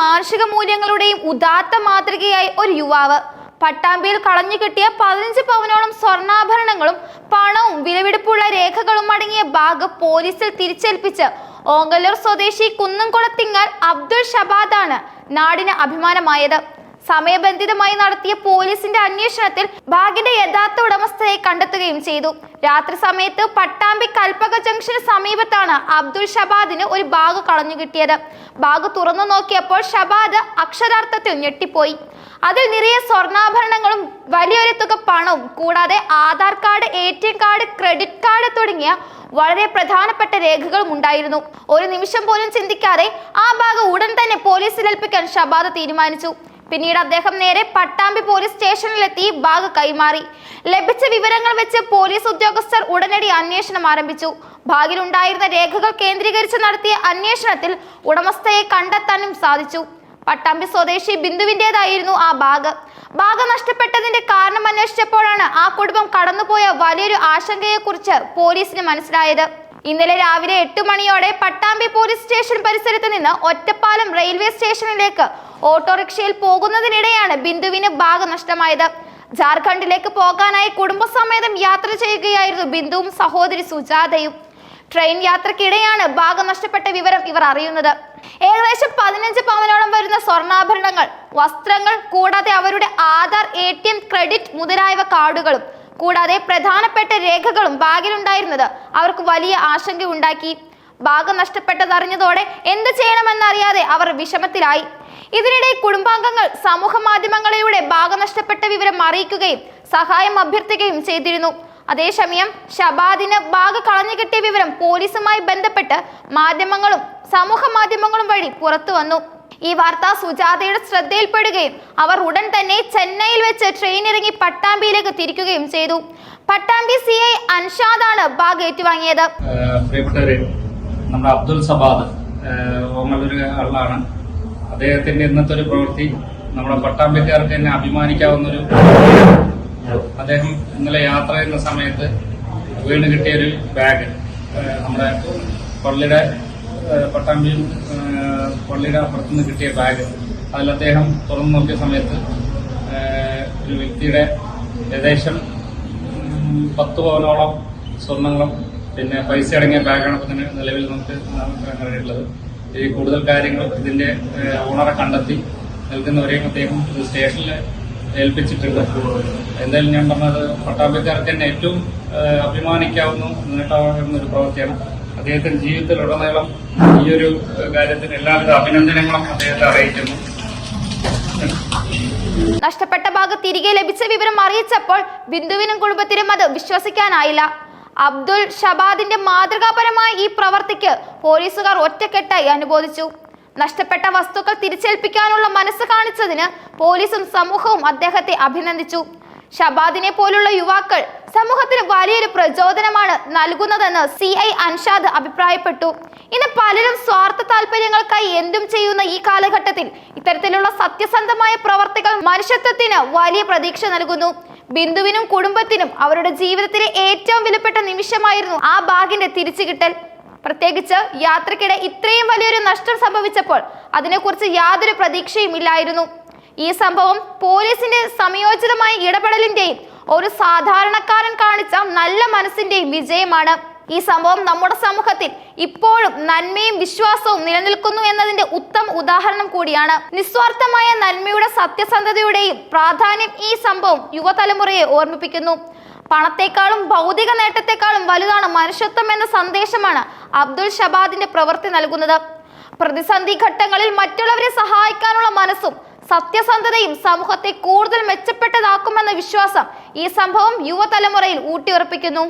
മാനുഷിക മൂല്യങ്ങളുടെയും ഉദാത്ത മാതൃകയായി ഒരു യുവാവ്. പട്ടാമ്പിയിൽ കളഞ്ഞു കിട്ടിയ പതിനഞ്ച് പവനോളം സ്വർണാഭരണങ്ങളും പണവും വിലവെടുപ്പുള്ള രേഖകളും അടങ്ങിയ ബാഗ് പോലീസിൽ തിരിച്ചേൽപ്പിച്ച് ഓങ്കല്ലൂർ സ്വദേശി കുന്നംകുളത്തിങ്ങൽ അബ്ദുൾ ഷബാദാണ് നാടിന് അഭിമാനമായത്. സമയബന്ധിതമായി നടത്തിയ പോലീസിന്റെ അന്വേഷണത്തിൽ ബാഗിന്റെ യഥാർത്ഥ ഉടമസ്ഥയെ കണ്ടെത്തുകയും ചെയ്തു. രാത്രി സമയത്ത് പട്ടാമ്പി കൽപ്പക ജംഗ്ഷന് സമീപത്താണ് അബ്ദുൾ ഷബാദിന് ഒരു ബാഗ് കളഞ്ഞു കിട്ടിയത്. ബാഗ് തുറന്നു നോക്കിയപ്പോൾ ഷബാദ് അക്ഷരാർത്ഥത്തിൽ ഞെട്ടിപ്പോയി. അതിൽ നിറയെ സ്വർണാഭരണങ്ങളും വലിയൊരു തുക പണവും കൂടാതെ Aadhaar card A T M card credit card തുടങ്ങിയ വളരെ പ്രധാനപ്പെട്ട രേഖകളും ഉണ്ടായിരുന്നു. ഒരു നിമിഷം പോലും ചിന്തിക്കാതെ ആ ബാഗ് ഉടൻ തന്നെ പോലീസിൽ ഏൽപ്പിക്കാൻ ഷബാദ് തീരുമാനിച്ചു. പിന്നീട് അദ്ദേഹം നേരെ പട്ടാമ്പി പോലീസ് സ്റ്റേഷനിലെത്തി ബാഗ് കൈമാറി. ലഭിച്ച വിവരങ്ങൾ വെച്ച് പോലീസ് ഉദ്യോഗസ്ഥർ ഉടനടി അന്വേഷണം ആരംഭിച്ചു. ബാഗിലുണ്ടായിരുന്ന രേഖകൾ കേന്ദ്രീകരിച്ച് നടത്തിയ അന്വേഷണത്തിൽ ഉടമസ്ഥയെ കണ്ടെത്താനും സാധിച്ചു. പട്ടാമ്പി സ്വദേശി ബിന്ദുവിന്റെതായിരുന്നു ആ ബാഗ്. ബാഗ് നഷ്ടപ്പെട്ടതിന്റെ കാരണം അന്വേഷിച്ചപ്പോഴാണ് ആ കുടുംബം കടന്നുപോയ വലിയൊരു ആശങ്കയെക്കുറിച്ച് പോലീസിന് മനസ്സിലായത്. ഇന്നലെ രാവിലെ എട്ട് മണിയോടെ പട്ടാമ്പി പോലീസ് സ്റ്റേഷൻ പരിസരത്ത് നിന്ന് ഒറ്റപ്പാലം റെയിൽവേ സ്റ്റേഷനിലേക്ക് ഓട്ടോറിക്ഷയിൽ പോകുന്നതിനിടെയാണ് ബിന്ദുവിന് ബാഗ് നഷ്ടമായത്. ജാർഖണ്ഡിലേക്ക് പോകാനായി കുടുംബസമേതം യാത്ര ചെയ്യുകയായിരുന്നു ബിന്ദുവും സഹോദരി സുജാതയും. ട്രെയിൻ യാത്രക്കിടെയാണ് ബാഗ് നഷ്ടപ്പെട്ട വിവരം ഇവർ അറിയുന്നത്. ഏകദേശം പതിനഞ്ച് പവനോളം വരുന്ന സ്വർണാഭരണങ്ങൾ വസ്ത്രങ്ങൾ കൂടാതെ അവരുടെ Aadhaar A T M credit മുതലായവ കാർഡുകളും കൂടാതെ പ്രധാനപ്പെട്ട രേഖകളും ബാഗിലുണ്ടായിരുന്നത് അവർക്ക് വലിയ ആശങ്കയുണ്ടാക്കി. ബാഗ് നഷ്ടപ്പെട്ടതറിഞ്ഞതോടെ എന്ത് ചെയ്യണമെന്നറിയാതെ അവർ വിഷമത്തിലായി. ഇതിനിടെ കുടുംബാംഗങ്ങൾ സമൂഹ മാധ്യമങ്ങളിലൂടെ ഭാഗനഷ്ടപ്പെട്ട വിവരം അറിയിക്കുകയും സഹായം അഭ്യർത്ഥിക്കുകയും ചെയ്തിരുന്നു. അതേസമയം ഷബാദിന് ബാഗ് കളഞ്ഞു കിട്ടിയ വിവരം പോലീസുമായി ബന്ധപ്പെട്ട് മാധ്യമങ്ങളും സമൂഹ മാധ്യമങ്ങളും വഴി പുറത്തു വന്നു. ഈ വാർത്ത സുജാതയുടെ ശ്രദ്ധയിൽപ്പെടുകയും അവർ ഉടൻ തന്നെ ചെന്നൈയിൽ വെച്ച് ട്രെയിൻ ഇറങ്ങി പട്ടാമ്പിയിലേക്ക് തിരിക്കുകയും ചെയ്തു. പട്ടാമ്പി സി ഐ അൻഷാദാണ് ബാഗ് ഏറ്റുവാങ്ങിയത്. പ്രിയപ്പെട്ടവരെ നമ്മുടെ അബ്ദുൽ സബാദ് ആളാണ്. അദ്ദേഹത്തിന്റെ ഇന്നത്തെ ഒരു പ്രവൃത്തി നമ്മുടെ പട്ടാമ്പിക്കാർക്ക് തന്നെ അഭിമാനിക്കാവുന്ന ഒരു അദ്ദേഹം ഇന്നലെ യാത്ര ചെയ്യുന്ന സമയത്ത് വീണ് കിട്ടിയ ഒരു ബാഗ് നമ്മുടെ പള്ളിയുടെ പട്ടാമ്പി പള്ളിയുടെ അപ്പുറത്തുനിന്ന് കിട്ടിയ ബാഗ് അതിൽ അദ്ദേഹം തുറന്നു നോക്കിയ സമയത്ത് ഒരു വ്യക്തിയുടെ ഏകദേശം പത്ത് പവനോളം സ്വർണങ്ങളും പിന്നെ പൈസ അടങ്ങിയ ബാഗാണ് ഇപ്പം നിലവിൽ നമുക്ക് കഴിയുള്ളത് ഈ കൂടുതൽ കാര്യങ്ങൾ ഇതിന്റെ ഓണറെ കണ്ടെത്തി നൽകുന്നവരെയും അദ്ദേഹം സ്റ്റേഷനിൽ ഏൽപ്പിച്ചിട്ടുണ്ട്. എന്തായാലും ഞാൻ പറഞ്ഞത് പട്ടാമ്പിക്കാർക്ക് തന്നെ ഏറ്റവും അഭിമാനിക്കാവുന്ന നേട്ടമാകുന്ന ഒരു പ്രവൃത്തിയാണ് അദ്ദേഹത്തിന്റെ ജീവിതത്തിലുടനീളം ഈ ഒരു കാര്യത്തിന് എല്ലാവിധ അഭിനന്ദനങ്ങളും അദ്ദേഹത്തെ അറിയിക്കുന്നു. നഷ്ടപ്പെട്ട ഭാഗം തിരികെ ലഭിച്ച വിവരം അറിയിച്ചപ്പോൾ ബിന്ദുവിനും കുടുംബത്തിനും അത് വിശ്വസിക്കാനായില്ല. അബ്ദുൾ ഷബാദിന്റെ മാതൃകാപരമായ ഈ പ്രവർത്തിക്ക് പോലീസുകാർ ഒറ്റക്കെട്ടായി അനുബോധിച്ചു നഷ്ടപ്പെട്ട വസ്തുക്കൾ തിരിച്ചേൽപ്പിക്കാനുള്ള മനസ്സ് കാണിച്ചതിന് പോലീസും സമൂഹവും അദ്ദേഹത്തെ അഭിനന്ദിച്ചു. ഷബാദിനെ പോലുള്ള യുവാക്കൾ സമൂഹത്തിന് വലിയൊരു പ്രചോദനമാണ് നൽകുന്നതെന്ന് സി ഐ അൻഷാദ് അഭിപ്രായപ്പെട്ടു. ഇന്ന് പലരും സ്വാർത്ഥ താല്പര്യങ്ങൾക്കായി എന്തും ചെയ്യുന്ന ഈ കാലഘട്ടത്തിൽ ഇത്തരത്തിലുള്ള സത്യസന്ധമായ പ്രവർത്തികൾ മനുഷ്യത്വത്തിന് വലിയ പ്രതീക്ഷ നൽകുന്നു. ബിന്ദുവിനും കുടുംബത്തിനും അവരുടെ ജീവിതത്തിലെ ഏറ്റവും വിലപ്പെട്ട നിമിഷമായിരുന്നു ആ ബാഗിന്റെ തിരിച്ചുകിട്ടൽ. പ്രത്യേകിച്ച് യാത്രക്കിടെ ഇത്രയും വലിയൊരു നഷ്ടം സംഭവിച്ചപ്പോൾ അതിനെക്കുറിച്ച് യാതൊരു പ്രതീക്ഷയും ഇല്ലായിരുന്നു. ഈ സംഭവം പോലീസിന്റെ സംയോജിതമായ ഇടപെടലിന്റെയും ഒരു സാധാരണക്കാരൻ കാണിച്ച നല്ല മനസ്സിന്റെയും വിജയമാണ്. ഈ സംഭവം നമ്മുടെ സമൂഹത്തിൽ ഇപ്പോഴും നന്മയും വിശ്വാസവും നിലനിൽക്കുന്നു എന്നതിന്റെ ഉത്തമ ഉദാഹരണം കൂടിയാണ്. നിസ്വാർത്ഥമായ നന്മയുടെ സത്യസന്ധതയുടെയും പ്രാധാന്യം ഈ സംഭവം യുവതലമുറയെ ഓർമ്മിപ്പിക്കുന്നു. പണത്തെക്കാളും ഭൗതിക നേട്ടത്തെക്കാളും വലുതാണ് മനുഷ്യത്വം എന്ന സന്ദേശമാണ് അബ്ദുൾ ഷബാദിന്റെ പ്രവൃത്തി നൽകുന്നത്. പ്രതിസന്ധി ഘട്ടങ്ങളിൽ മറ്റുള്ളവരെ സഹായിക്കാനുള്ള മനസ്സും സത്യസന്ധതയും സമൂഹത്തെ കൂടുതൽ മെച്ചപ്പെട്ടതാക്കുമെന്ന വിശ്വാസം ഈ സംഭവം യുവതലമുറയിൽ ഊട്ടിയുറപ്പിക്കുന്നു.